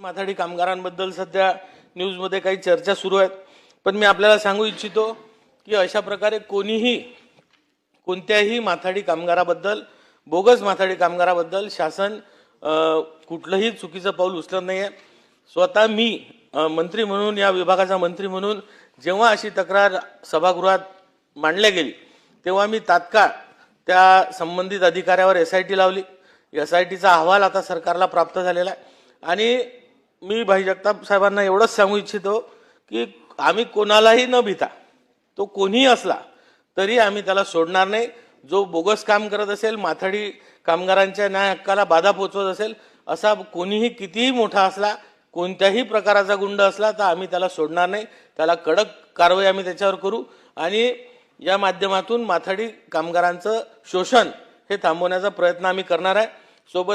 माथाडी कामगारांबद्दल सध्या न्यूजमध्ये काही चर्चा सुरू आहेत. पण मी आपल्याला सांगू इच्छितो की अशा प्रकारे कोणीही कोणत्याही माथाडी कामगाराबद्दल बोगस माथाडी कामगाराबद्दल शासन कुठलंही चुकीचं पाऊल उचलत नाही आहे स्वतः मी मंत्री म्हणून या विभागाचा मंत्री म्हणून जेव्हा अशी तक्रार सभागृहात मांडल्या गेली तेव्हा मी तात्काळ त्या संबंधित अधिकाऱ्यावर एस आय टी लावली. एस आय टीचा अहवाल आता सरकारला प्राप्त झालेला आहे. आणि मी भाई जगताप साहेबांना एवढंच सांगू इच्छितो की आम्ही कोणालाही न भिता तो कोणीही असला तरी आम्ही त्याला सोडणार नाही. जो बोगस काम करत असेल माथाडी कामगारांच्या न्याय हक्काला बाधा पोचवत असेल असा कोणीही कितीही मोठा असला कोणत्याही प्रकाराचा गुंड असला तर आम्ही त्याला सोडणार नाही. त्याला कडक कारवाई आम्ही त्याच्यावर करू. आणि या माध्यमातून माथाडी कामगारांचं शोषण हे थांबवण्याचा प्रयत्न आम्ही करणार आहे. सोबत